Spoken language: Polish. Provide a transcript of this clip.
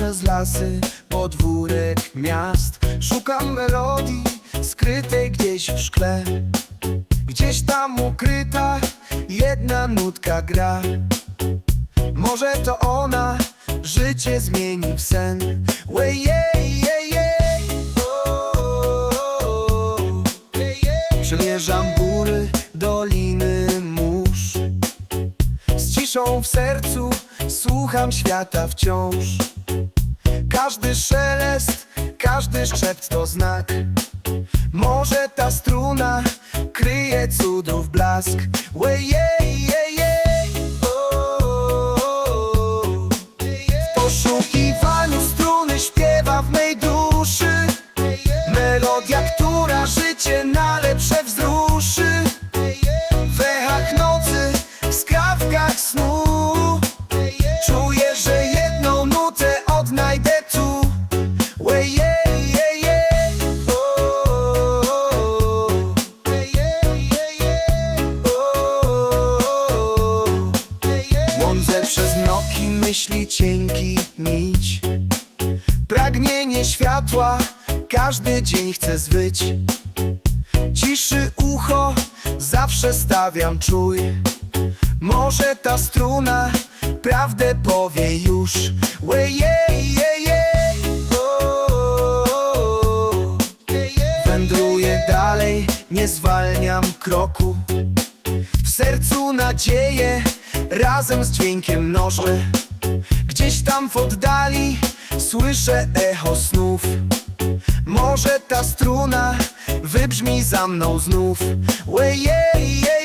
lasy, podwórek miast. Szukam melodii skrytej gdzieś w szkle. Gdzieś tam ukryta jedna nutka gra. Może to ona życie zmieni w sen. O. Przemierzam góry, doliny mórz. Z ciszą w sercu słucham świata wciąż Każdy szelest, każdy szept to znak. Może ta struna kryje cudów blask. Way, myśli cienki nić. Pragnienie światła każdy dzień chcę zwyć. Ciszy ucho zawsze stawiam czuj. Może ta struna prawdę powie już. O. Wędruję dalej, nie zwalniam kroku. W sercu nadzieję razem z dźwiękiem mnożę Gdzieś tam w oddali słyszę echo snów. Może ta struna wybrzmi za mną znów. Way, yeah, yeah,